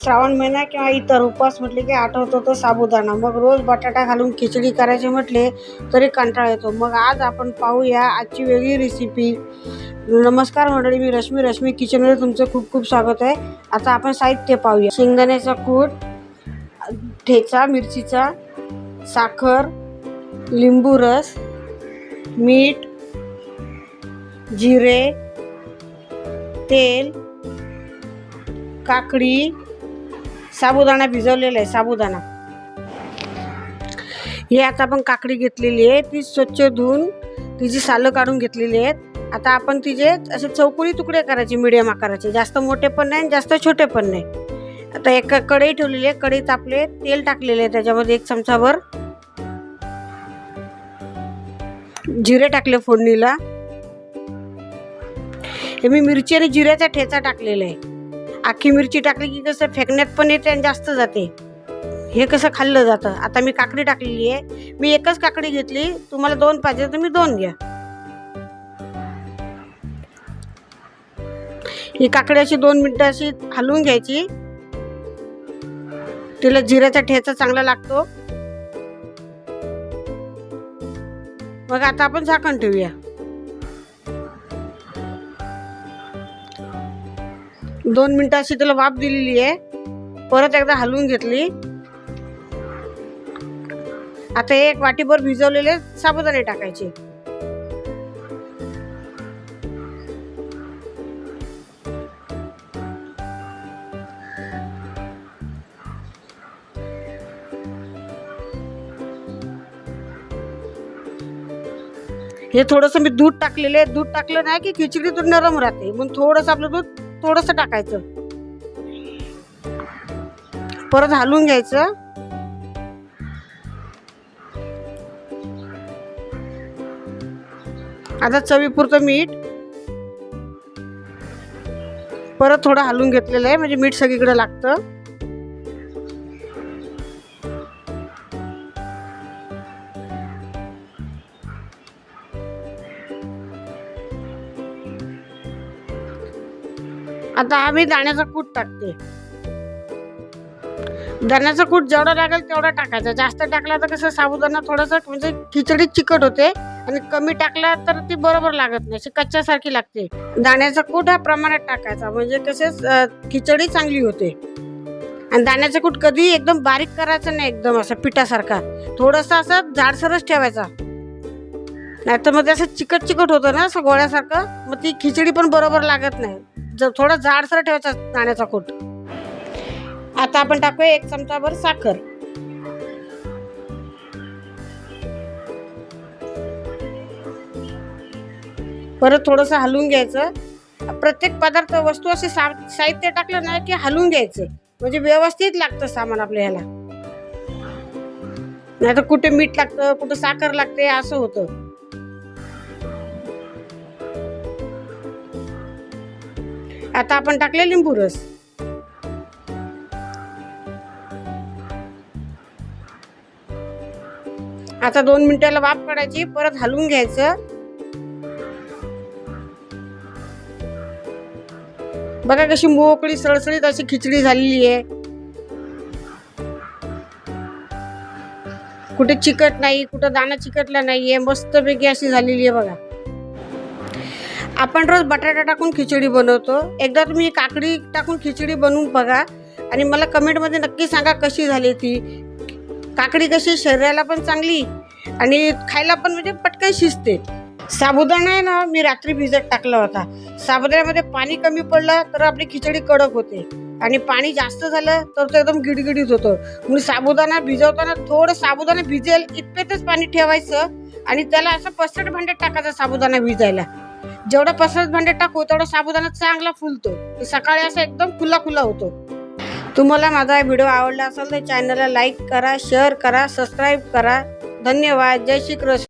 श्रावण महिना किंवा इतर उपवास म्हटले की आठवतो तो साबुदाणा. मग रोज बटाटा घालून खिचडी करायचे म्हटले तरी कंटाळा येतो. मग आज आपण पाहूया आजची वेगळी रेसिपी नमस्कार मंडळी मी रश्मी. रश्मी किचनमध्ये तुमचं खूप खूप स्वागत आहे. आता आपण साहित्य पाहूया. शेंगदाण्याचा कूट ठेचा मिरचीचा साखर लिंबू रस मीठ जिरे तेल काकडी साबुदाणा भिजवलेला आहे साबुदाणा. हे आता आपण काकडी घेतलेली आहे ती स्वच्छ धुवून तिची सालं काढून घेतलेली आहेत. आता आपण तिचे असे चौकोनी तुकडे करायचे मिडियम आकाराचे. जास्त मोठे पण नाही आणि जास्त छोटे पण नाही. आता एक कढई ठेवलेली आहे कढईत आपले तेल टाकलेले आहे त्याच्यामध्ये एक चमचाभर जिरे टाकले फोडणीला. हे मी मिरची आणि जिऱ्याचा ठेचा टाकलेला आहे. आखी मिरची टाकली की कसं फेकण्यात पण येते आणि जास्त जाते. हे कसं खाल्लं जातं? आता मी काकडी टाकलेली आहे. मी एकच काकडी घेतली. तुम्हाला दोन पाहिजे तर तुम्ही दोन घ्या. ही काकडी अशी दोन मिनटं अशी हलवून घ्यायची. तिला जिऱ्याचा ठेचा चांगला लागतो. मग आता आपण झाकण ठेवूया. दोन मिनटं अशी त्याला वाफ दिलेली आहे. परत एकदा हलवून घेतली. आता एक वाटीभर भिजवलेले साबुदाणे टाकायचे. हे थोडंसं मी दूध टाकलेले दूध टाकलं नाही की खिचडी दूध नरम राहते. मग थोडंसं आपलं दूध थोडंसं टाकायचं. परत हलवून घ्यायचं. आता चवीपुरतं मीठ. परत थोडं हलवून घेतलेलं आहे म्हणजे मीठ सगळीकडे लागतं. आता आम्ही दाण्याचा कूट टाकते. दाण्याचा कूट जेवढा लागेल तेवढा टाकायचा. जास्त टाकला तर कसं साबुदाणा थोडासा म्हणजे खिचडी चिकट होते आणि कमी टाकला तर ती बरोबर लागत नाही. अशी कच्च्यासारखी लागते. दाण्याचा कूट हा प्रमाणात टाकायचा. म्हणजे कसे खिचडी चांगली होते. आणि दाण्याचा कूट कधी एकदम बारीक करायचं नाही एकदम असं पिठासारखा. थोडंसं असं जाडसरच ठेवायचा. नाही तर मग ते असं चिकट चिकट होतं ना असं गोळ्यासारखं मग ती खिचडी पण बरोबर लागत नाही. ज थोडं जाडसर ठेवायचा दाण्याचा कूट. आता आपण टाकूया एक चमचाभर साखर. परत थोडंसं हलवून घ्यायचं. प्रत्येक पदार्थ वस्तू असे सा साहित्य टाकलं ना की हलवून घ्यायचं. म्हणजे व्यवस्थित लागतं सामान आपल्या ह्याला. नाही तर कुठे मीठ लागतं कुठं साखर लागते असं होतं. आता आपण टाकले लिंबू रस आता दोन मिनिटाला वाफ काढायची परत हलवून घ्यायचं. बघा कशी मोकळी सळसळीत अशी खिचडी झालेली आहे. कुठे चिकट नाही कुठं दाणा चिकटला नाहीये मस्तपैकी अशी झालेली आहे बघा. आपण रोज बटाटा टाकून खिचडी बनवतो. एकदा तुम्ही काकडी टाकून खिचडी बनवून बघा आणि मला कमेंटमध्ये नक्की सांगा कशी झाली ती. काकडी कशी शरीराला पण चांगली आणि खायला पण म्हणजे पटकन शिजते. साबुदाणा आहे ना मी रात्री भिजत टाकला होता. साबुदाण्यामध्ये पाणी कमी पडलं तर आपली खिचडी कडक होते. आणि पाणी जास्त झालं तर ते एकदम गिडगिडीत होतं. म्हणून साबुदाणा भिजवताना थोडं साबुदाणा भिजेल इतपेतच पाणी ठेवायचं आणि त्याला असं पसरट भांड्यात टाकायचं साबुदाणा भिजायला. जेवढं पसरत भांडे टाकू तेवढा साबुदाणा चांगला फुलतो. सकाळी असं एकदम खुला खुला होतो. तुम्हाला माझा व्हिडिओ आवडला असेल तर चॅनलला लाईक करा शेअर करा सबस्क्राईब करा. धन्यवाद. जय श्री कृष्ण.